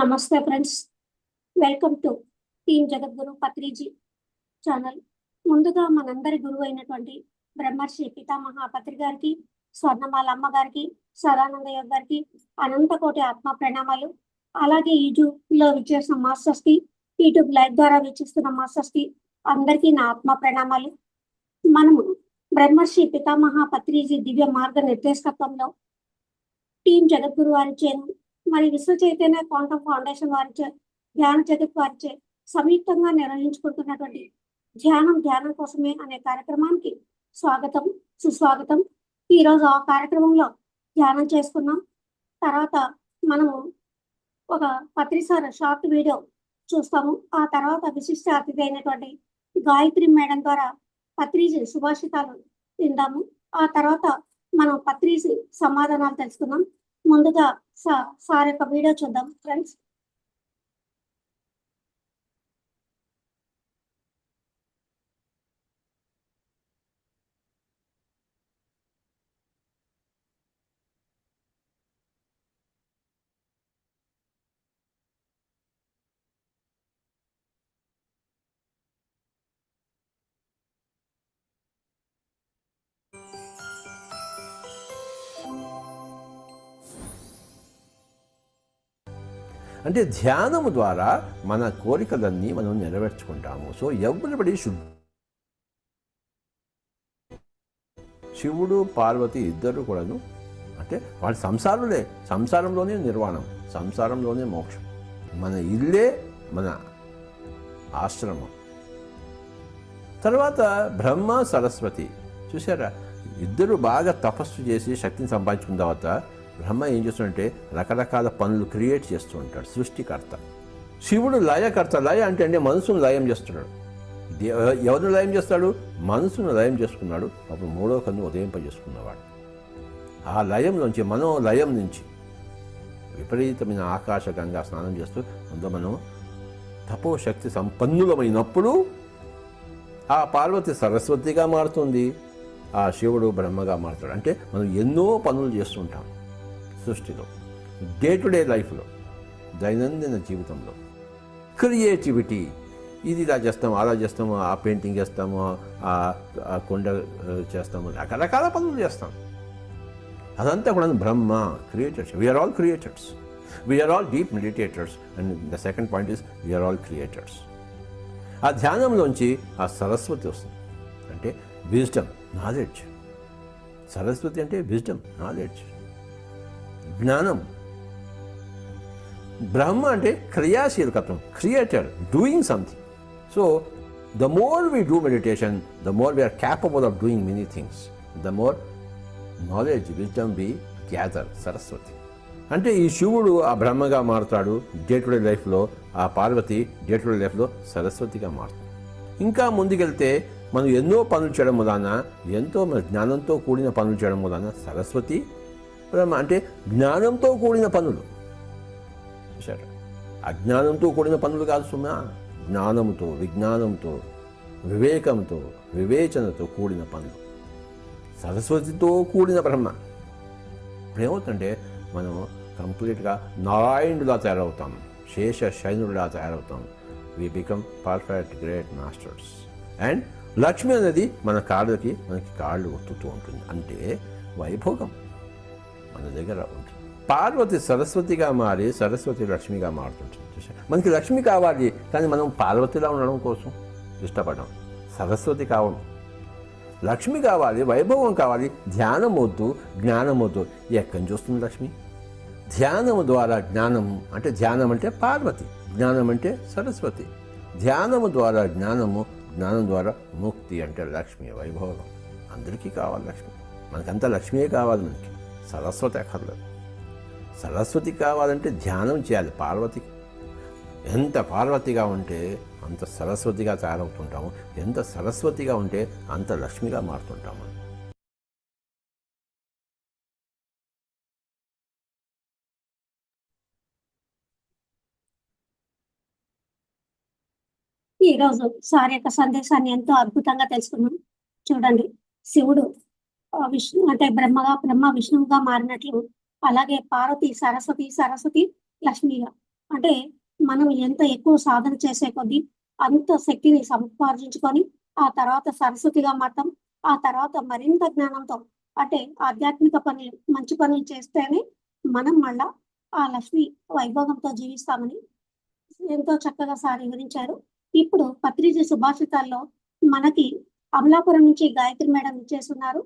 నమస్తే friends. Welcome to team Jagadguru Patriji channel. ముందుగా మనందరి గురువు అయినటువంటి బ్రహ్మర్షి పితామహ పత్రి గారికి స్వర్ణమాల అమ్మ గారికి సదానందయ్య గారికి అనంతకోటి ఆత్మ ప్రణామాలు. అలాగే యూట్యూబ్లో విచ్చేసిన మాస్టర్స్కి యూట్యూబ్ లైవ్ ద్వారా వీక్షిస్తున్న మాస్టర్స్కి అందరికీ నా ఆత్మ ప్రణామాలు. మనము బ్రహ్మర్షి పితామహ పత్రిజీ దివ్య మార్గ నిర్దేశకత్వంలో టీం జగద్గురు చేను మరి విశ్వ చైతన్య క్వాంటమ్ ఫౌండేషన్ వారిచే ధ్యాన జగత్ వారిచే సంయుక్తంగా నిర్వహించుకుంటున్నటువంటి ధ్యానం ధ్యానం కోసమే అనే కార్యక్రమానికి స్వాగతం సుస్వాగతం. ఈ రోజు ఆ కార్యక్రమంలో ధ్యానం చేసుకున్నాం. తర్వాత మనము ఒక పత్రిసార షార్ట్ వీడియో చూస్తాము. ఆ తర్వాత విశిష్ట అతిథి అయినటువంటి గాయత్రి మేడం ద్వారా పత్రిజీ సుభాషితాలు విందాము. ఆ తర్వాత మనం పత్రిజీ సమాధానాలు తెలుసుకుందాం. ముందుగా సార్ యొక్క వీడియో చూద్దాం ఫ్రెండ్స్. అంటే ధ్యానము ద్వారా మన కోరికలన్నీ మనం నెరవేర్చుకుంటాము. సో ఎవ్రీబడి షుడ్ శివుడు పార్వతి ఇద్దరు కూడాను అంటే వాళ్ళ సంసారులే. సంసారంలోనే నిర్వాణం సంసారంలోనే మోక్షం. మన ఇల్లే మన ఆశ్రమం. తర్వాత బ్రహ్మ సరస్వతి. చూసారా ఇద్దరు బాగా తపస్సు చేసి శక్తిని సంపాదించుకున్న తర్వాత బ్రహ్మ ఏం చేస్తుంటే రకరకాల పనులు క్రియేట్ చేస్తూ ఉంటాడు సృష్టికర్త. శివుడు లయకర్త లయ అంటే అంటే మనసును లయం చేస్తున్నాడు. దే- ఎవరిని లయం చేస్తాడు? మనసును లయం చేసుకున్నాడు. అప్పుడు మూడో కన్ను ఉదయింపజేసుకున్నవాడు. ఆ లయంలోంచి మనో లయం నుంచి విపరీతమైన ఆకాశ గంగా స్నానం చేస్తూ అందులో మనం తపోశక్తి సంపన్నులమైనప్పుడు ఆ పార్వతి సరస్వతిగా మారుతుంది. ఆ శివుడు బ్రహ్మగా మారుతాడు. అంటే మనం ఎన్నో పనులు చేస్తుంటాం సృష్టిలో డే టు డే లైఫ్లో దైనందిన జీవితంలో. క్రియేటివిటీ ఇది ఇలా చేస్తాము అలా చేస్తాము ఆ పెయింటింగ్ చేస్తాము ఆ కొండ చేస్తాము రకరకాల పనులు చేస్తాం. అదంతా కూడా Brahma creators we are all creators we are all deep meditators and the second point is we are all creators ఆ ధ్యానంలోంచి ఆ సరస్వతి వస్తుంది. అంటే విజ్డమ్ నాలెడ్జ్ సరస్వతి అంటే విజ్డమ్ నాలెడ్జ్ జ్ఞానం. బ్రహ్మ అంటే క్రియాశీలకత్వం creator doing something so the more we do meditation the more we are capable of doing many things the more knowledge wisdom be gather Saraswati అంటే ఈ శివుడు ఆ బ్రహ్మగా మారుతాడు డే టు డే లైఫ్లో ఆ పార్వతి డే టు డే లైఫ్లో సరస్వతిగా మారుతాడు. ఇంకా ముందుకెళ్తే మనం ఎన్నో పనులు చేయడం వలన ఎంతో మన జ్ఞానంతో కూడిన పనులు చేయడం వలన సరస్వతి బ్రహ్మ అంటే జ్ఞానంతో కూడిన పనులు. చూశారు? అజ్ఞానంతో కూడిన పనులు కాదు సుమా. జ్ఞానంతో విజ్ఞానంతో వివేకంతో వివేచనతో కూడిన పనులు. సరస్వతితో కూడిన బ్రహ్మ. ఇప్పుడేమవుతుందంటే మనం కంప్లీట్గా నారాయణులా తయారవుతాం. శేష శైనుడిలా తయారవుతాం. We become perfect great masters and Lakshmi అనేది మన కాళ్ళకి మనకి కాళ్ళు ఒత్తుతూ ఉంటుంది. అంటే వైభోగం. మన దగ్గర ఉంటుంది. పార్వతి సరస్వతిగా మారి సరస్వతి లక్ష్మిగా మారుతుంటుంది మనకి లక్ష్మి కావాలి కానీ మనం పార్వతిలా ఉండడం కోసం ఇష్టపడడం. సరస్వతి కావడం లక్ష్మి కావాలి వైభవం కావాలి ధ్యానం వద్దు జ్ఞానం వద్దు. ఎక్కడి చూస్తుంది లక్ష్మి? ధ్యానము ద్వారా జ్ఞానము అంటే ధ్యానం అంటే పార్వతి జ్ఞానం అంటే సరస్వతి. ధ్యానము ద్వారా జ్ఞానము జ్ఞానం ద్వారా ముక్తి అంటే లక్ష్మి వైభవం. అందరికీ కావాలి లక్ష్మి. మనకంతా లక్ష్మియే కావాలి మనకి. సరస్వతి అక్కర్లేదు. సరస్వతి కావాలంటే ధ్యానం చేయాలి పార్వతికి. ఎంత పార్వతిగా ఉంటే అంత సరస్వతిగా తయారవుతుంటాము. ఎంత సరస్వతిగా ఉంటే అంత లక్ష్మిగా మారుతుంటాము. ఈ రోజు సార్ యొక్క సందేశాన్ని ఎంతో అద్భుతంగా తెలుసుకున్నాం. చూడండి శివుడు విష్ణు అంటే బ్రహ్మగా బ్రహ్మ విష్ణువుగా మారినట్లు. అలాగే పార్వతి సరస్వతి సరస్వతి లక్ష్మిగా అంటే మనం ఎంత ఎక్కువ సాధన చేసే కొద్దీ అంత శక్తిని సంపార్జించుకొని ఆ తర్వాత సరస్వతిగా మారతాం ఆ తర్వాత మరింత జ్ఞానంతో అంటే ఆధ్యాత్మిక పనులు మంచి పనులు చేస్తేనే మనం మళ్ళా ఆ లక్ష్మి వైభోగంతో జీవిస్తామని ఎంతో చక్కగా సార్ వివరించారు. ఇప్పుడు పత్రిజ సుభాషితాల్లో మనకి అమలాపురం నుంచి గాయత్రి మేడం ఇచ్చేస్తున్నారు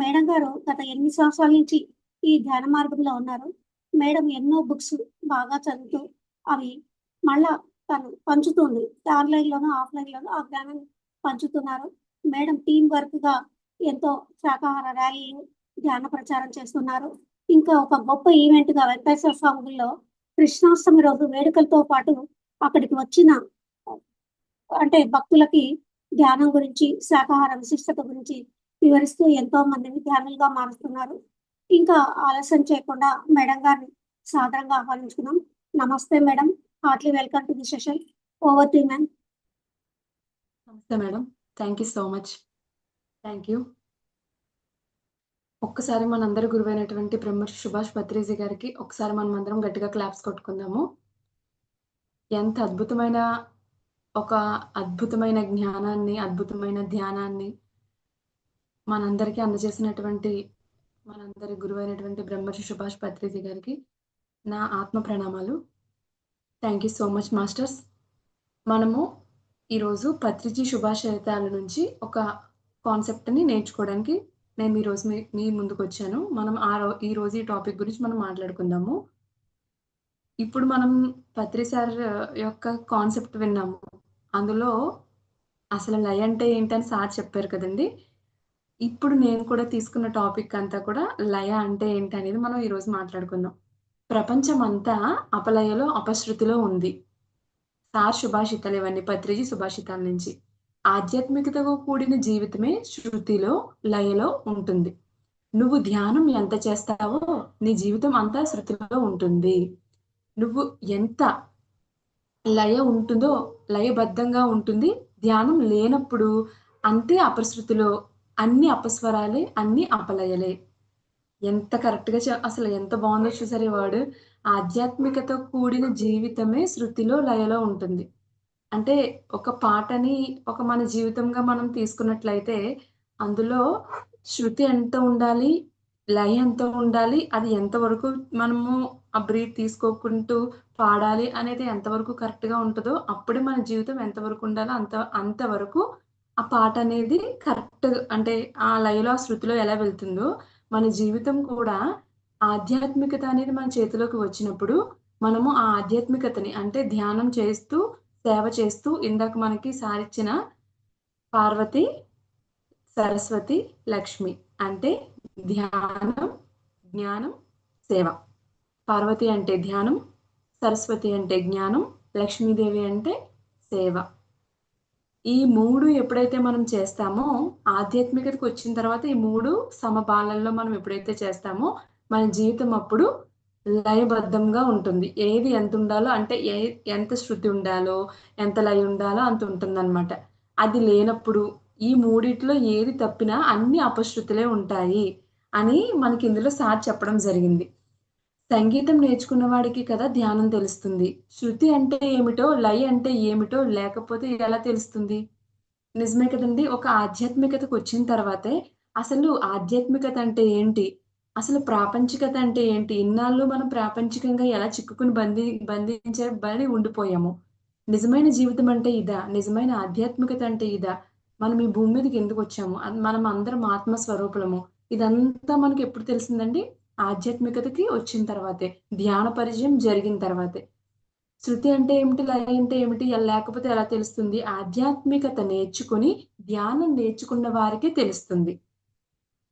మేడం గారు గత ఎనిమిది సంవత్సరాల నుంచి ఈ ధ్యాన మార్గంలో ఉన్నారు. మేడం ఎన్నో బుక్స్ బాగా చదువుతూ అవి మళ్ళా తను పంచుతుంది. ఆన్లైన్ లోను లోను ఆ జ్ఞానాన్ని పంచుతున్నారు. మేడం టీం వర్క్గా ఎంతో శాకాహార ర్యాలీలు ధ్యాన ప్రచారం చేస్తున్నారు. ఇంకా ఒక గొప్ప ఈవెంట్గా వెంకటేశ్వర స్వామి కృష్ణాష్టమి రోజు వేడుకలతో పాటు అక్కడికి వచ్చిన అంటే భక్తులకి ధ్యానం గురించి శాకాహార విశిష్టత గురించి వివరిస్తూ ఎంతో మందిని ధ్యానులుగా మారుస్తున్నారు. ఇంకా ఆలస్యం చేయకుండా మేడం గారిని సాధారణంగా ఆహ్వానించుకున్నాం నమస్తే madam. Heartly welcome to the session. Over to ma'am నమస్తే madam. Thank you so much thank you ఒక్కసారి మనందరి గురువైనటువంటి బ్రహ్మర్షి సుభాష్ పత్రిజీ గారికి ఒకసారి మనం అందరం గట్టిగా క్లాప్స్ కొట్టుకుందాము. ఎంత అద్భుతమైన ఒక అద్భుతమైన జ్ఞానాన్ని అద్భుతమైన ధ్యానాన్ని మనందరికీ అందజేసినటువంటి మనందరి గురువైనటువంటి బ్రహ్మర్షి సుభాష్ పత్రిజీ గారికి నా ఆత్మ ప్రణామాలు. Thank you so much masters మనము ఈరోజు పత్రిజీ శుభాషయితాల నుంచి ఒక కాన్సెప్ట్ని నేర్చుకోవడానికి నేను ఈరోజు మీ మీ ముందుకు వచ్చాను. మనం ఆ రో ఈ రోజు ఈ టాపిక్ గురించి మనం మాట్లాడుకుందాము. ఇప్పుడు మనం పత్రి సార్ యొక్క కాన్సెప్ట్ విన్నాము. అందులో అసలు లయ అంటే ఏంటని సార్ చెప్పారు కదండి. ఇప్పుడు నేను కూడా తీసుకున్న టాపిక్ అంతా కూడా లయ అంటే ఏంటి అనేది మనం ఈరోజు మాట్లాడుకుందాం. ప్రపంచం అంతా అపలయలో అపశృతిలో ఉంది. సార్ సుభాషితాలు ఇవన్నీ పత్రిజీ సుభాషితాల నుంచి. ఆధ్యాత్మికతతో కూడిన జీవితమే శృతిలో లయలో ఉంటుంది. నువ్వు ధ్యానం ఎంత చేస్తావో నీ జీవితం అంతా శృతిలో ఉంటుంది. నువ్వు ఎంత లయ ఉంటుందో లయబద్ధంగా ఉంటుంది ధ్యానం లేనప్పుడు అంతే అపశృతిలో అన్ని అపస్వరాలే అన్ని అపలయలే. ఎంత కరెక్ట్గా అసలు ఎంత బాగుందో చూసారు ఈ వర్డ్ ఆధ్యాత్మికతో కూడిన జీవితమే శృతిలో లయలో ఉంటుంది. అంటే ఒక పాటని ఒక మన జీవితంగా మనం తీసుకున్నట్లయితే అందులో శృతి ఎంత ఉండాలి లయ ఎంత ఉండాలి అది ఎంతవరకు మనము ఆ బ్రీత్ తీసుకోకుంటూ పాడాలి అనేది ఎంతవరకు కరెక్ట్గా ఉంటుందో అప్పుడే మన జీవితం ఎంతవరకు ఉండాలో అంత అంతవరకు ఆ పాట అనేది కరెక్ట్ అంటే ఆ లయలో ఆ శృతిలో ఎలా వెళ్తుందో మన జీవితం కూడా ఆధ్యాత్మికత అనేది మన చేతిలోకి వచ్చినప్పుడు మనము ఆ ఆధ్యాత్మికతని అంటే ధ్యానం చేస్తూ సేవ చేస్తూ ఇందాక మనకి సారిచ్చిన పార్వతి సరస్వతి లక్ష్మి అంటే ధ్యానం జ్ఞానం సేవ. పార్వతి అంటే ధ్యానం సరస్వతి అంటే జ్ఞానం లక్ష్మీదేవి అంటే సేవ. ఈ మూడు ఎప్పుడైతే మనం చేస్తామో ఆధ్యాత్మికతకు వచ్చిన తర్వాత ఈ మూడు సమపాలనలో మనం ఎప్పుడైతే చేస్తామో మన జీవితం అప్పుడు లయబద్ధంగా ఉంటుంది. ఏది ఎంత ఉండాలో అంటే ఏ ఎంత శృతి ఉండాలో ఎంత లయ ఉండాలో అంత ఉంటుందన్నమాట. అది లేనప్పుడు ఈ మూడిట్లో ఏది తప్పినా అన్ని అపశృతులే ఉంటాయి అని మనకి ఇందులో సార్ చెప్పడం జరిగింది. సంగీతం నేర్చుకున్న వాడికి కదా ధ్యానం తెలుస్తుంది. శృతి అంటే ఏమిటో లయ అంటే ఏమిటో లేకపోతే ఎలా తెలుస్తుంది? నిజమే కదండి. ఒక ఆధ్యాత్మికతకు వచ్చిన తర్వాతే అసలు ఆధ్యాత్మికత అంటే ఏంటి? అసలు ప్రాపంచికత అంటే ఏంటి? ఇన్నాళ్ళు మనం ప్రాపంచికంగా ఎలా చిక్కుకుని బంధి బంధించబడి ఉండిపోయాము? నిజమైన జీవితం అంటే ఇదా? నిజమైన ఆధ్యాత్మికత అంటే ఇదా? మనం ఈ భూమి మీదకి ఎందుకు వచ్చాము? మనం అందరం ఆత్మ స్వరూపులము ఇదంతా మనకి ఎప్పుడు తెలిసిందండి? ఆధ్యాత్మికతకి వచ్చిన తర్వాతే ధ్యాన పరిచయం జరిగిన తర్వాతే. శృతి అంటే ఏమిటి లయ అంటే ఏమిటి లేకపోతే ఎలా తెలుస్తుంది? ఆధ్యాత్మికత నేర్చుకుని ధ్యానం నేర్చుకున్న వారికి తెలుస్తుంది.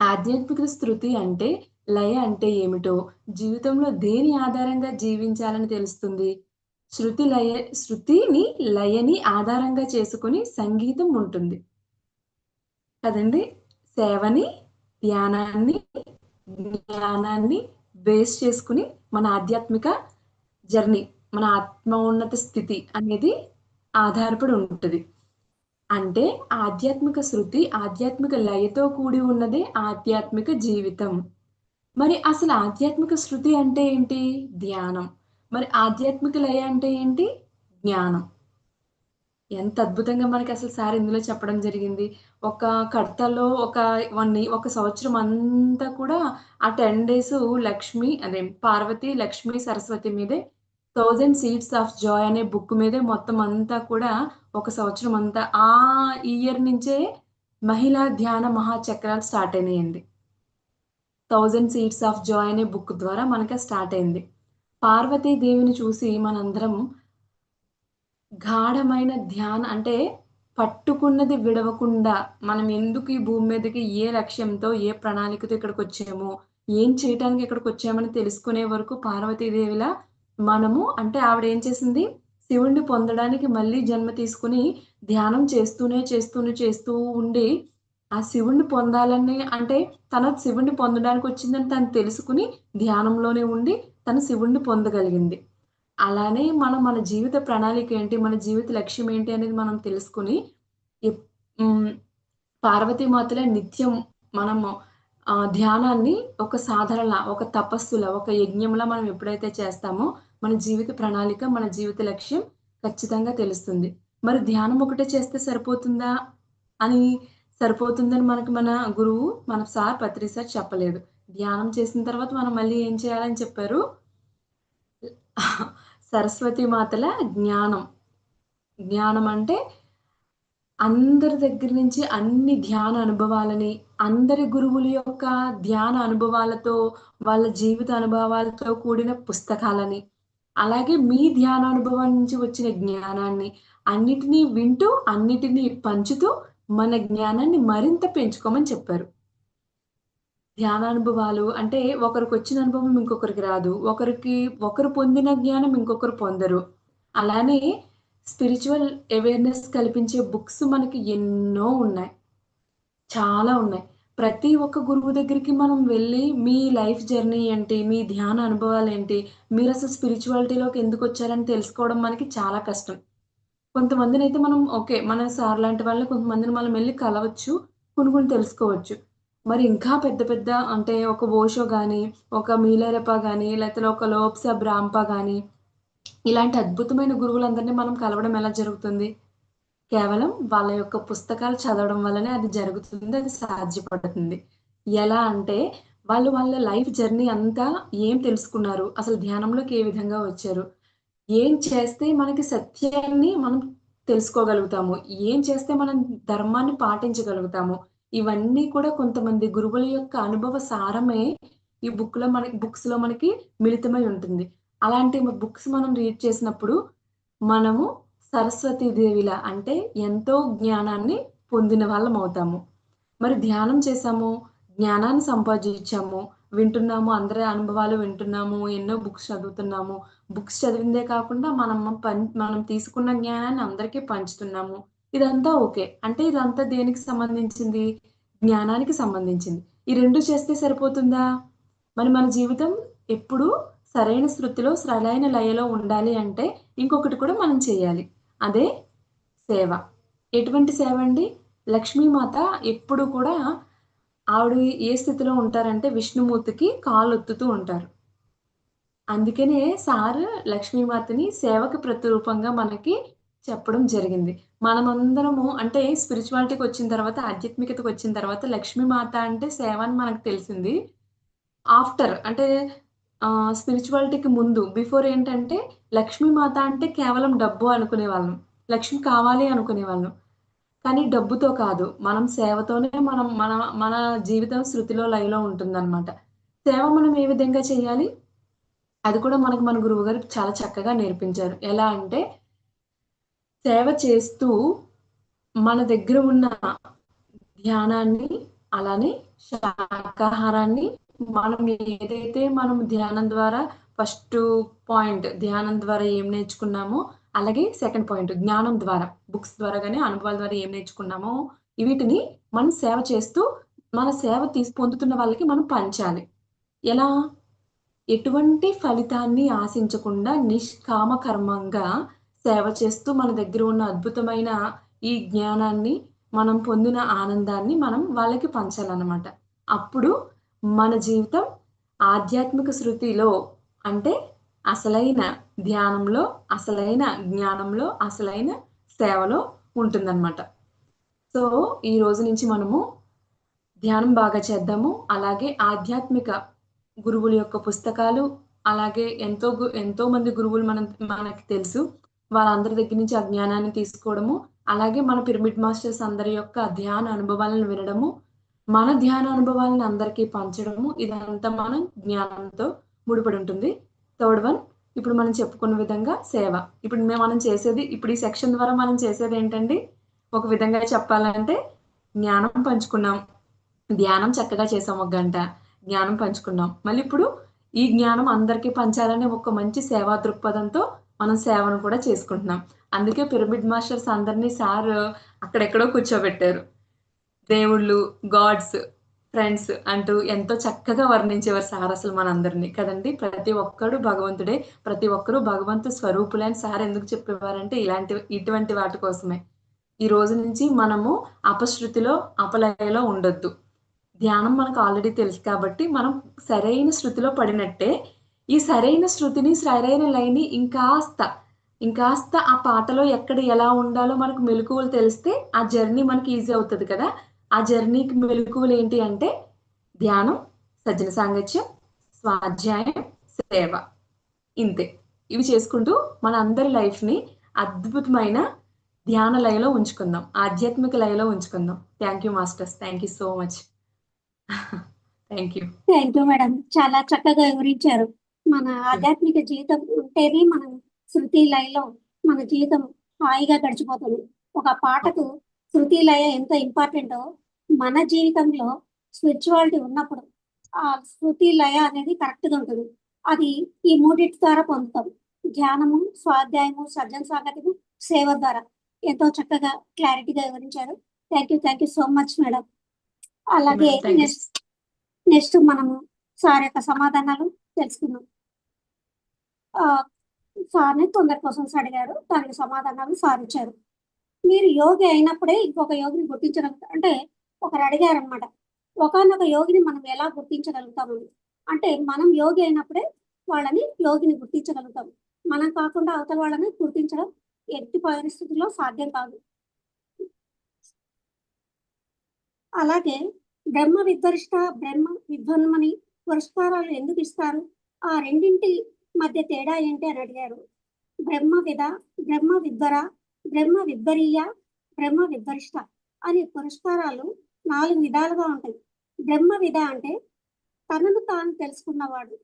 ఆధ్యాత్మిక శృతి అంటే లయ అంటే ఏమిటో జీవితంలో దేని ఆధారంగా జీవించాలని తెలుస్తుంది? శృతి లయ శృతిని లయని ఆధారంగా చేసుకుని సంగీతం ఉంటుంది. కదండి? సేవని ధ్యానాన్ని జ్ఞానాన్ని బేస్ చేసుకుని మన ఆధ్యాత్మిక జర్నీ మన ఆత్మోన్నత స్థితి అనేది ఆధారపడి ఉంటుంది. అంటే ఆధ్యాత్మిక శృతి ఆధ్యాత్మిక లయతో కూడి ఉన్నదే ఆధ్యాత్మిక జీవితం. మరి అసలు ఆధ్యాత్మిక శృతి అంటే ఏంటి? ధ్యానం. మరి ఆధ్యాత్మిక లయ అంటే ఏంటి? జ్ఞానం. ఎంత అద్భుతంగా మనకి అసలు సార్ ఇందులో చెప్పడం జరిగింది. ఒక కర్తలో ఒక వన్ ఒక సంవత్సరం అంతా కూడా ఆ టెన్ డేస్ లక్ష్మి అదే పార్వతి లక్ష్మి సరస్వతి మీదే థౌజండ్ సీడ్స్ ఆఫ్ జాయ్ అనే బుక్ మీదే మొత్తం అంతా కూడా ఒక సంవత్సరం అంతా ఆ ఇయర్ నుంచే మహిళా ధ్యాన మహాచక్రాలు స్టార్ట్ అయినాయండి. థౌజండ్ సీడ్స్ ఆఫ్ జాయ్ అనే బుక్ ద్వారా మనకి స్టార్ట్ అయింది. పార్వతీదేవిని చూసి మనందరం గాఢమైన ధ్యాన అంటే పట్టుకున్నది విడవకుండా మనం ఎందుకు ఈ భూమి మీదకి ఏ లక్ష్యంతో ఏ ప్రణాళికతో ఇక్కడికి వచ్చామో ఏం చేయటానికి ఇక్కడికి వచ్చామని తెలుసుకునే వరకు పార్వతీదేవిలా మనము అంటే ఆవిడ ఏం చేసింది? శివుణ్ణి పొందడానికి మళ్ళీ జన్మ తీసుకుని ధ్యానం చేస్తూనే చేస్తూనే చేస్తూ ఉండి ఆ శివుణ్ణి పొందాలని అంటే తన శివుణ్ణి పొందడానికి వచ్చిందని తను తెలుసుకుని ధ్యానంలోనే ఉండి తను శివుణ్ణి పొందగలిగింది. అలానే మనం మన జీవిత ప్రణాళిక ఏంటి మన జీవిత లక్ష్యం ఏంటి అనేది మనం తెలుసుకుని ఎప్- పార్వతీమాతలే నిత్యం మనము ధ్యానాన్ని ఒక సాధనల ఒక తపస్సుల ఒక యజ్ఞంలా మనం ఎప్పుడైతే చేస్తామో మన జీవిత ప్రణాళిక మన జీవిత లక్ష్యం ఖచ్చితంగా తెలుస్తుంది. మరి ధ్యానం ఒకటే చేస్తే సరిపోతుందా? అని సరిపోతుందని మనకి మన గురువు మన సార్ పత్రి సార్ చెప్పలేదు. ధ్యానం చేసిన తర్వాత మనం మళ్ళీ ఏం చేయాలని చెప్పారు? సరస్వతి మాతల జ్ఞానం. జ్ఞానం అంటే అందరి దగ్గర నుంచి అన్ని ధ్యాన అనుభవాలని అందరి గురువుల యొక్క ధ్యాన అనుభవాలతో వాళ్ళ జీవిత అనుభవాలతో కూడిన పుస్తకాలని అలాగే మీ ధ్యాన అనుభవం నుంచి వచ్చిన జ్ఞానాన్ని అన్నిటినీ వింటూ అన్నిటినీ పంచుతూ మన జ్ఞానాన్ని మరింత పెంచుకోమని చెప్పారు. ధ్యానానుభవాలు అంటే ఒకరికి వచ్చిన అనుభవం ఇంకొకరికి రాదు. ఒకరికి ఒకరు పొందిన జ్ఞానం ఇంకొకరు పొందరు. అలానే స్పిరిచువల్ అవేర్నెస్ కల్పించే బుక్స్ మనకి ఎన్నో ఉన్నాయి. చాలా ఉన్నాయి. ప్రతి ఒక్క గురువు దగ్గరికి మనం వెళ్ళి మీ లైఫ్ జర్నీ ఏంటి మీ ధ్యాన అనుభవాలు ఏంటి మీరు అసలు స్పిరిచువాలిటీలోకి ఎందుకు వచ్చారని తెలుసుకోవడం మనకి చాలా కష్టం. కొంతమందిని అయితే మనం ఓకే మన సార్ లాంటి వాళ్ళు కొంతమందిని మనం వెళ్ళి కలవచ్చు కొన్ని కొన్ని తెలుసుకోవచ్చు. మరి ఇంకా పెద్ద పెద్ద అంటే ఒక ఓషో కానీ ఒక మీలరప కానీ లేకపోతే ఒక లోప్స బ్రాంప కానీ ఇలాంటి అద్భుతమైన గురువులందరినీ మనం కలవడం ఎలా జరుగుతుంది? కేవలం వాళ్ళ యొక్క పుస్తకాలు చదవడం వల్లనే అది జరుగుతుంది అది సాధ్యపడుతుంది. ఎలా అంటే వాళ్ళు వాళ్ళ లైఫ్ జర్నీ అంతా ఏం తెలుసుకున్నారు? అసలు ధ్యానంలోకి ఏ విధంగా వచ్చారు? ఏం చేస్తే మనకి సత్యాన్ని మనం తెలుసుకోగలుగుతాము? ఏం చేస్తే మనం ధర్మాన్ని పాటించగలుగుతాము? ఇవన్నీ కూడా కొంతమంది గురువుల యొక్క అనుభవ సారమే ఈ బుక్లో మనకి బుక్స్లో మనకి మిళితమై ఉంటుంది. అలాంటి బుక్స్ మనం రీడ్ చేసినప్పుడు మనము సరస్వతీదేవిలా అంటే ఎంతో జ్ఞానాన్ని పొందిన వాళ్ళం అవుతాము. మరి ధ్యానం చేసాము జ్ఞానాన్ని సంపాదించాము వింటున్నాము అందరి అనుభవాలు వింటున్నాము ఎన్నో బుక్స్ చదువుతున్నాము. బుక్స్ చదివిందే కాకుండా మనం పం మనం తీసుకున్న జ్ఞానాన్ని అందరికీ పంచుతున్నాము. ఇదంతా ఓకే. అంటే ఇదంతా దేనికి సంబంధించింది? జ్ఞానానికి సంబంధించింది. ఈ రెండు చేస్తే సరిపోతుందా? మరి మన జీవితం ఎప్పుడు సరైన శృతిలో సరైన లయలో ఉండాలి అంటే ఇంకొకటి కూడా మనం చేయాలి. అదే సేవ. ఎటువంటి సేవ అండి? లక్ష్మీమాత ఎప్పుడు కూడా ఆవిడ ఏ స్థితిలో ఉంటారంటే విష్ణుమూర్తికి కాలు ఒత్తుతూ ఉంటారు. అందుకనే సార్ లక్ష్మీమాతని సేవకి ప్రతిరూపంగా మనకి చెప్పడం జరిగింది. మనమందరము అంటే స్పిరిచువాలిటీకి వచ్చిన తర్వాత ఆధ్యాత్మికతకు వచ్చిన తర్వాత లక్ష్మీమాత అంటే సేవ అని మనకు తెలిసింది. ఆఫ్టర్ అంటే స్పిరిచువాలిటీకి ముందు బిఫోర్ ఏంటంటే లక్ష్మీమాత అంటే కేవలం డబ్బు అనుకునే వాళ్ళం లక్ష్మి కావాలి అనుకునే వాళ్ళం కానీ డబ్బుతో కాదు మనం సేవతోనే మనం మన మన జీవితం శృతిలో లయలో ఉంటుందన్నమాట. సేవ మనం ఏ విధంగా చేయాలి? అది కూడా మనకు మన గురువు గారు చాలా చక్కగా నేర్పించారు. ఎలా అంటే సేవ చేస్తూ మన దగ్గర ఉన్న ధ్యానాన్ని అలానే శాకాహారాన్ని మనం ఏదైతే మనం ధ్యానం ద్వారా ఫస్ట్ పాయింట్ ధ్యానం ద్వారా ఏం నేర్చుకున్నామో అలాగే సెకండ్ పాయింట్ జ్ఞానం ద్వారా బుక్స్ ద్వారా కానీ అనుభవాల ద్వారా ఏం నేర్చుకున్నామో వీటిని మనం సేవ చేస్తూ మన సేవ తీసి పొందుతున్న వాళ్ళకి మనం పంచాలి. ఎలా? ఎటువంటి ఫలితాన్ని ఆశించకుండా నిష్కామ కర్మంగా సేవ చేస్తూ మన దగ్గర ఉన్న అద్భుతమైన ఈ జ్ఞానాన్ని మనం పొందిన ఆనందాన్ని మనం వాళ్ళకి పంచాలన్నమాట. అప్పుడు మన జీవితం ఆధ్యాత్మిక శృతిలో అంటే అసలైన ధ్యానంలో అసలైన జ్ఞానంలో అసలైన సేవలో ఉంటుందన్నమాట. సో ఈ రోజు నుంచి మనము ధ్యానం బాగా చేద్దాము. అలాగే ఆధ్యాత్మిక గురువుల యొక్క పుస్తకాలు అలాగే ఎంతో గు- ఎంతో మంది గురువులు మనం మనకి తెలుసు. వాళ్ళందరి దగ్గర నుంచి ఆ జ్ఞానాన్ని తీసుకోవడము అలాగే మన పిరమిడ్ మాస్టర్స్ అందరి యొక్క ధ్యాన అనుభవాలను వినడము మన ధ్యాన అనుభవాలను అందరికీ పంచడము ఇదంతా మనం జ్ఞానంతో ముడిపడి ఉంటుంది. థర్డ్ వన్ ఇప్పుడు మనం చెప్పుకున్న విధంగా సేవ. ఇప్పుడు మేము మనం చేసేది ఇప్పుడు ఈ సెక్షన్ ద్వారా మనం చేసేది ఏంటండి? ఒక విధంగా చెప్పాలంటే జ్ఞానం పంచుకున్నాం. ధ్యానం చక్కగా చేసాం ఒక గంట. జ్ఞానం పంచుకున్నాం. మళ్ళీ ఇప్పుడు ఈ జ్ఞానం అందరికీ పంచాలనే ఒక మంచి సేవా దృక్పథంతో మనం సేవను కూడా చేసుకుంటున్నాం. అందుకే పిరమిడ్ మాస్టర్స్ అందరినీ సార్ అక్కడెక్కడో కూర్చోబెట్టారు. దేవుళ్ళు గాడ్స్ ఫ్రెండ్స్ అంటూ ఎంతో చక్కగా వర్ణించేవారు సార్ అసలు మనందరినీ. కదండి? ప్రతి ఒక్కడు భగవంతుడే ప్రతి ఒక్కరూ భగవంతు స్వరూపులే అని సార్ ఎందుకు చెప్పేవారంటే ఇలాంటి ఇటువంటి వాటి కోసమే. ఈ రోజు నుంచి మనము అపశృతిలో అపలయలో ఉండొద్దు. ధ్యానం మనకు ఆల్రెడీ తెలుసు కాబట్టి మనం సరైన శృతిలో పడినట్టే ఈ సరైన శృతిని సరైన లైని ఇంకాస్త ఇంకాస్త ఆ పాటలో ఎక్కడ ఎలా ఉండాలో మనకు మెలకువలు తెలిస్తే ఆ జర్నీ మనకి ఈజీ అవుతుంది కదా. ఆ జర్నీకి మెలకువలు ఏంటి అంటే ధ్యానం సజ్జన సాంగత్యం స్వాధ్యాయం సేవ. ఇంతే. ఇవి చేసుకుంటూ మన అందరి లైఫ్ని అద్భుతమైన ధ్యాన లయలో ఉంచుకుందాం. ఆధ్యాత్మిక లయలో ఉంచుకుందాం. Thank you masters thank you so much thank you thank you madam చాలా చక్కగా వివరించారు. మన ఆధ్యాత్మిక జీవితం ఉంటేనే మనం శృతి లయలో మన జీవితం హాయిగా గడిచిపోతుంది. ఒక పాటకు శృతి లయ ఎంత ఇంపార్టెంటో మన జీవితంలో స్పిరిచువాలిటీ ఉన్నప్పుడు ఆ శృతి లయ అనేది కరెక్ట్గా ఉంటుంది. అది ఈ మూడింటి ద్వారా పొందుతాం. ధ్యానము స్వాధ్యాయము సజ్జన సాగతిము సేవ ద్వారా. ఎంతో చక్కగా క్లారిటీగా వివరించారు. Thank you thank you so much madam. అలాగే. నెక్స్ట్ నెక్స్ట్ మనము సార్ యొక్క సమాధానాలు తెలుసుకున్నాం ఆ, సార్ని తొందర క్వశ్చన్స్ అడిగారు. దానికి సమాధానాలు సార్ ఇచ్చారు. మీరు యోగి అయినప్పుడే ఇంకొక యోగిని గుర్తించగలుగుతారు అంటే ఒకరు అడిగారనమాట ఒకనొక యోగిని మనం ఎలా గుర్తించగలుగుతామని అంటే మనం యోగి అయినప్పుడే వాళ్ళని యోగిని గుర్తించగలుగుతాం. మనం కాకుండా అవతల వాళ్ళని గుర్తించడం ఎట్టి పరిస్థితుల్లో సాధ్యం కాదు. అలాగే బ్రహ్మ విద్వరిష్ట బ్రహ్మ విభన్మని పురస్కారాలు ఎందుకు ఇస్తారు? ఆ రెండింటి మధ్య తేడా ఏంటి అని అడిగారు. బ్రహ్మ విద బ్రహ్మ విద్వర బ్రహ్మ విద్వరీయ బ్రహ్మ విద్వరిష్ట అనే పురస్కారాలు నాలుగు విధాలుగా ఉంటాయి. బ్రహ్మ విద అంటే తనను తాను తెలుసుకున్నవాడు.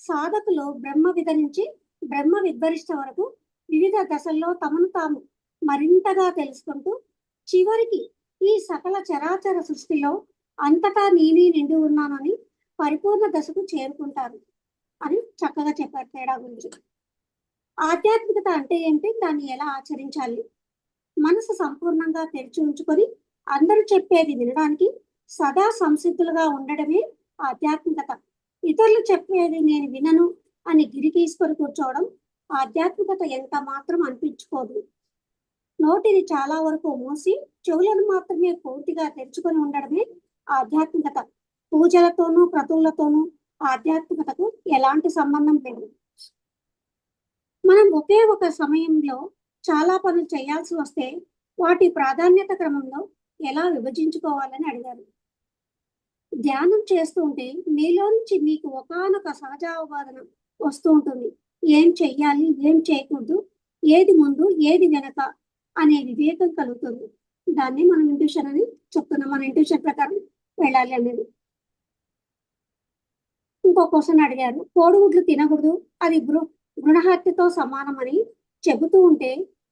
సాధకులు బ్రహ్మ విద నుంచి బ్రహ్మ విద్వరిష్ట వరకు వివిధ దశల్లో తమను తాము మరింతగా తెలుసుకుంటూ చివరికి ఈ సకల చరాచర సృష్టిలో అంతటా నేనే నిండి ఉన్నానని పరిపూర్ణ దశకు చేరుకుంటారు అని చక్కగా చెప్పారు తేడా గురించి. ఆధ్యాత్మికత అంటే ఏంటి? దాన్ని ఎలా ఆచరించాలి? మనసు సంపూర్ణంగా తెరిచి ఉంచుకొని అందరూ చెప్పేది వినడానికి సదా సంసిద్ధులుగా ఉండడమే ఆధ్యాత్మికత. ఇతరులు చెప్పేది నేను వినను అని గిరికీసుకొని కూర్చోవడం ఆధ్యాత్మికత ఎంత మాత్రం అనిపించుకోదు. నోటిని చాలా వరకు మూసి చెవులను మాత్రమే పూర్తిగా తెరుచుకొని ఉండడమే ఆధ్యాత్మికత. పూజలతోనూ క్రతువులతోనూ ఆధ్యాత్మికతకు ఎలాంటి సంబంధం లేదు. మనం ఒకే ఒక సమయంలో చాలా పనులు చేయాల్సి వస్తే వాటి ప్రాధాన్యత క్రమంలో ఎలా విభజించుకోవాలని అడిగారు. ధ్యానం చేస్తుంటే మీలో నుంచి మీకు ఒకానొక సహజావబాధన వస్తూ ఉంటుంది. ఏం చెయ్యాలి ఏం చేయకూడదు ఏది ముందు ఏది వెనక అనే వివేకం కలుగుతుంది. దాన్ని మనం ఇంట్యూషన్ అని చెప్తున్నాం. మన ఇంట్యూషన్ ప్రకారం వెళ్ళాలి అనేది. ఇంకో క్వశ్చన్ అడిగారు. కోడిగుడ్లు తినకూడదు. అది భ్రూ భ్రూణహత్యతో సమానమని చెబుతూ ఉంటే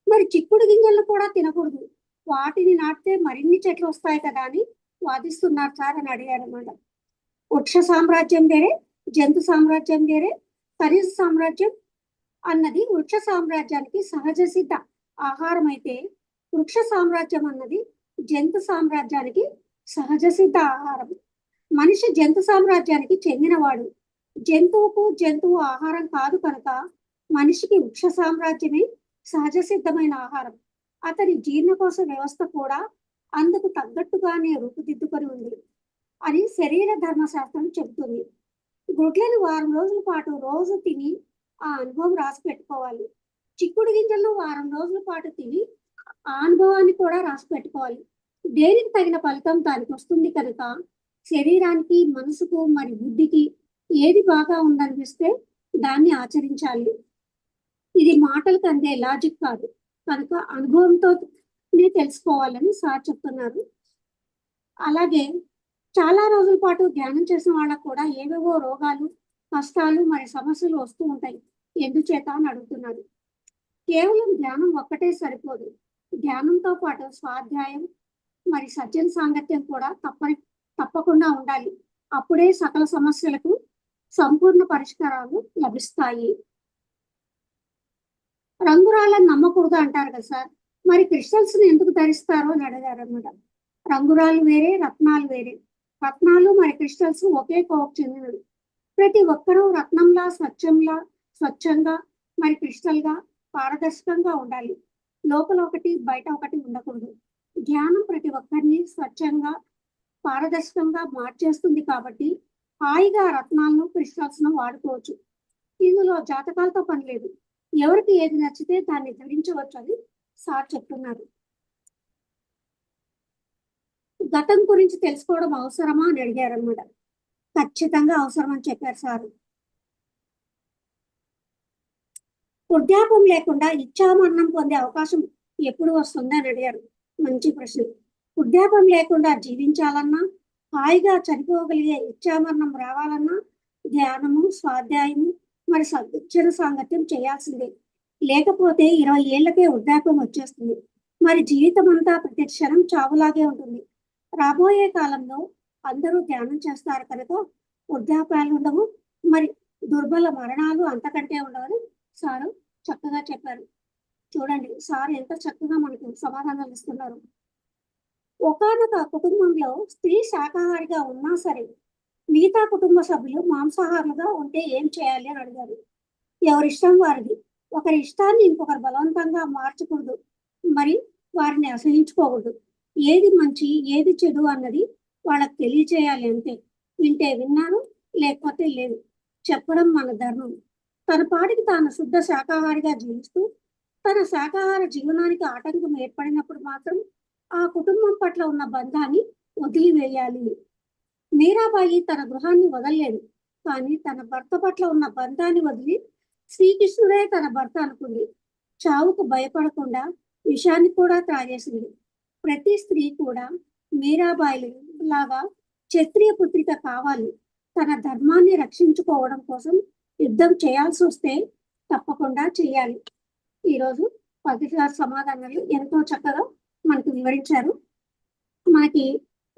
మరి చిక్కుడు గింజలను కూడా తినకూడదు. వాటిని నాటితే మరిన్ని చెట్లు వస్తాయి కదా అని వాదిస్తున్నారు సార్ అని అడిగారు అనమాట వృక్ష సామ్రాజ్యం వేరే జంతు సామ్రాజ్యం వేరే ఖనిజ సామ్రాజ్యం అన్నది వృక్ష సామ్రాజ్యానికి సహజ సిద్ధ ఆహారం అయితే వృక్ష సామ్రాజ్యం అన్నది జంతు సామ్రాజ్యానికి సహజ సిద్ధ ఆహారం. మనిషి జంతు సామ్రాజ్యానికి చెందినవాడు. జంతువుకు జంతువు ఆహారం కాదు కనుక మనిషికి వృక్ష సామ్రాజ్యమే సహజ సిద్ధమైన ఆహారం. అతని జీర్ణకోశ వ్యవస్థ కూడా అందుకు తగ్గట్టుగానే రూపుదిద్దుకొని ఉంది అని శరీర ధర్మశాస్త్రం చెబుతుంది. గుడ్లను వారం రోజుల పాటు రోజు తిని ఆ అనుభవం రాసి పెట్టుకోవాలి. చిక్కుడు గింజలను వారం రోజుల పాటు తిని ఆ అనుభవాన్ని కూడా రాసి పెట్టుకోవాలి. దేనికి తగిన ఫలితం దానికి వస్తుంది కనుక శరీరానికి మనసుకు మరి బుద్ధికి ఏది బాగా ఉందనిపిస్తే దాన్ని ఆచరించాలి. ఇది మాటలకు అందే లాజిక్ కాదు. కనుక అనుభవంతో తెలుసుకోవాలని సార్ చెప్తున్నారు. అలాగే చాలా రోజుల పాటు ధ్యానం చేసిన వాళ్ళకు కూడా ఏవేవో రోగాలు కష్టాలు మరి సమస్యలు వస్తూ ఉంటాయి. ఎందుచేత అని అడుగుతున్నారు. కేవలం ధ్యానం ఒక్కటే సరిపోదు. ధ్యానంతో పాటు స్వాధ్యాయం మరి సజ్జన సాంగత్యం కూడా తప్పని తప్పకుండా ఉండాలి. అప్పుడే సకల సమస్యలకు సంపూర్ణ పరిష్కారాలు లభిస్తాయి. రంగురాళ్ళని నమ్మకూడదు అంటారు కదా సార్. మరి క్రిస్టల్స్ని ఎందుకు ధరిస్తారు అని అడిగారు అనమాట రంగురాలు వేరే రత్నాలు వేరే. రత్నాలు మరి క్రిస్టల్స్ ఒకే కోవకు చెందినవి. ప్రతి ఒక్కరూ రత్నంలా స్వచ్ఛంలా స్వచ్ఛంగా మరి క్రిస్టల్గా పారదర్శకంగా ఉండాలి. లోపల ఒకటి బయట ఒకటి ఉండకూడదు. ధ్యానం ప్రతి ఒక్కరిని స్వచ్ఛంగా పారదర్శకంగా మార్చేస్తుంది కాబట్టి హాయిగా రత్నాలను క్రిస్టల్స్ను వాడుకోవచ్చు. ఇందులో జాతకాలతో పని లేదు. ఎవరికి ఏది నచ్చితే దాన్ని ధరించవచ్చు అని సార్ చెప్తున్నారు. గతం గురించి తెలుసుకోవడం అవసరమా అని అడిగారనమాట ఖచ్చితంగా అవసరం అని చెప్పారు సార్. వృద్ధాపం లేకుండా ఇచ్చామరణం పొందే అవకాశం ఎప్పుడు వస్తుంది అని అడిగారు. మంచి ప్రశ్న. వృద్ధాపం లేకుండా జీవించాలన్నా హాయిగా చనిపోగలిగే ఇచ్చామరణం రావాలన్నా ధ్యానము స్వాధ్యాయము మరి సజ్జన సాంగత్యం చేయాల్సిందే. లేకపోతే ఇరవై ఏళ్ళకే వృద్ధాప్యం వచ్చేస్తుంది. మరి జీవితం అంతా ప్రతి క్షణం చావులాగే ఉంటుంది. రాబోయే కాలంలో అందరూ ధ్యానం చేస్తారు కనుక వృద్ధాప్యాలు ఉండవు. మరి దుర్బల మరణాలు అంతకంటే ఉండవని సారు చక్కగా చెప్పారు. చూడండి సార్ ఎంత చక్కగా మనకు సమాధానాలు ఇస్తున్నారు. ఒకనొక కుటుంబంలో స్త్రీ శాకాహారిగా ఉన్నా సరే మిగతా కుటుంబ సభ్యులు మాంసాహారులుగా ఉంటే ఏం చేయాలి అని అడిగారు. ఎవరిష్టం వారిది? ఒకరి ఇష్టాన్ని ఇంకొకరు బలవంతంగా మార్చకూడదు మరి వారిని అసహించుకోకూడదు. ఏది మంచి ఏది చెడు అన్నది వాళ్ళకి తెలియచేయాలి అంతే. వింటే విన్నాను లేకపోతే లేదు. చెప్పడం మన ధర్మం. తన పాటికి తాను శుద్ధ శాకాహారిగా జీవిస్తూ తన శాకాహార జీవనానికి ఆటంకం ఏర్పడినప్పుడు మాత్రం ఆ కుటుంబం పట్ల ఉన్న బంధాన్ని వదిలివేయాలి. మీరాబాయి తన గృహాన్ని వదలలేదు కానీ తన భర్త పట్ల ఉన్న బంధాన్ని వదిలి శ్రీకృష్ణుడే తన భర్త అనుకుంది. చావుకు భయపడకుండా విషాన్ని కూడా త్రాగేసింది. ప్రతి స్త్రీ కూడా మీరాబాయి లాగా క్షత్రియ పుత్రిక కావాలి. తన ధర్మాన్ని రక్షించుకోవడం కోసం యుద్ధం చేయాల్సి వస్తే తప్పకుండా చేయాలి ఈరోజు పత్రికారు సమాధానాలు ఎంతో చక్కగా మనకు వివరించారు. మనకి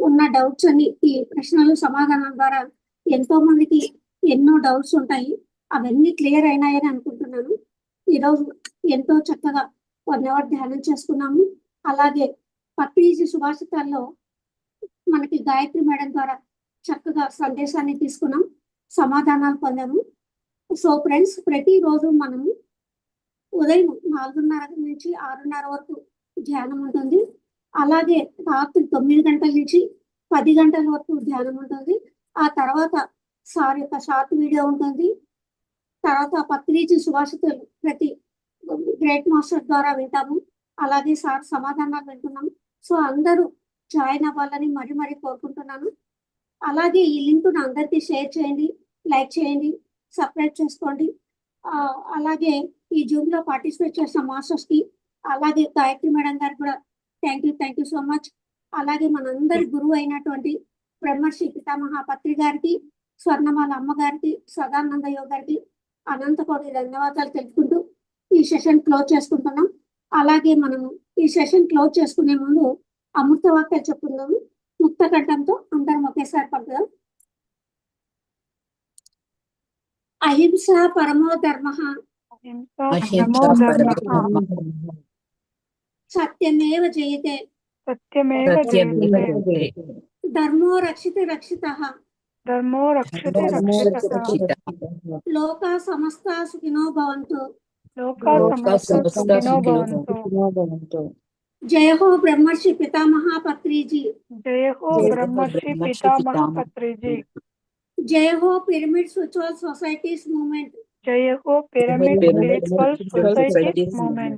ఉన్న డౌట్స్ అన్ని ఈ ప్రశ్నలు సమాధానం ద్వారా ఎంతో మందికి ఎన్నో డౌట్స్ ఉంటాయి. అవన్నీ క్లియర్ అయినాయని అనుకుంటున్నాను. ఈరోజు ఎంతో చక్కగా వన్ అవర్ ధ్యానం చేసుకున్నాము. అలాగే పత్రిజీ సుభాషితాల్లో మనకి గాయత్రి మేడం ద్వారా చక్కగా సందేశాన్ని తీసుకున్నాం. సమాధానాలు పొందాము. సో ఫ్రెండ్స్ ప్రతిరోజు మనము ఉదయం నాలుగున్నర నుంచి ఆరున్నర వరకు ధ్యానం ఉంటుంది అలాగే రాత్రి తొమ్మిది గంటల నుంచి పది గంటల వరకు ధ్యానం ఉంటుంది ఆ తర్వాత సార్ యొక్క షార్ట్ వీడియో ఉంటుంది. తర్వాత పత్రిజీ సుభాషితులు ప్రతి గ్రేట్ మాస్టర్ ద్వారా వింటాము. అలాగే సార్ సమాధానాలు వింటున్నాము. సో అందరూ జాయిన్ అవ్వాలని మరి మరి కోరుకుంటున్నాను. అలాగే ఈ లింక్ను అందరికీ షేర్ చేయండి లైక్ చేయండి సబ్స్క్రైబ్ చేసుకోండి. అలాగే ఈ జూమ్లో పార్టిసిపేట్ చేసిన మాస్టర్స్కి అలాగే గాయత్రి మేడం గారు కూడా thank you thank you so much అలాగే మనందరి గురువు అయినటువంటి బ్రహ్మర్షి పితామహ పత్రి గారికి స్వర్ణమాల అమ్మగారికి సదానంద యోగ్ గారికి అనంత కోటి ధన్యవాదాలు తెలుపుకుంటూ ఈ సెషన్ క్లోజ్ చేసుకుంటున్నాం. అలాగే మనము ఈ సెషన్ క్లోజ్ చేసుకునే ముందు అమృత వాక్యాలు చెప్పుకుందాము. ముక్త కంఠంతో అందరం ఒకేసారి పడుతుందాం అహింస పరమో ధర్మ. అహింసా పరమో సత్యమేవ జయతే సత్యమేవ సత్యమేవ జయతే జయతే. ధర్మో రక్షిత రక్షిత ధర్మో రక్షతే ధర్మో రక్షిత రక్షితః. లోక సమస్త సుఖినో భవంతు లోకా లోకా సమస్త సమస్త సుఖినో సుఖినో భవంతు భవంతు. జయ హో బ్రహ్మర్షి పితామహ పత్రిజీ జయ హో జయ హో బ్రహ్మర్షి బ్రహ్మర్షి పితామహ పితామహ పత్రిజీ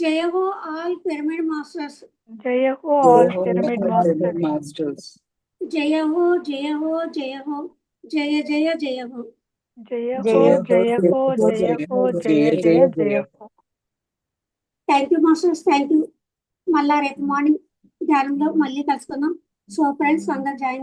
జయ హో ఆల్ పిరమిడ్ మాస్టర్స్. జయ హో ఆల్ పిరమిడ్ మాస్టర్ Masters. జయ హో జయ హో జయ హో జయ జయ జయ హో. జయ హో జయ హో జయ హో జయ జయ జయ హో thank you masters thank you మళ్ళా రేపు మార్నింగ్ ధ్యానంలో మళ్ళీ కలుసుకుందాం. సో ఫ్రెండ్స్ అందరు జాయిన్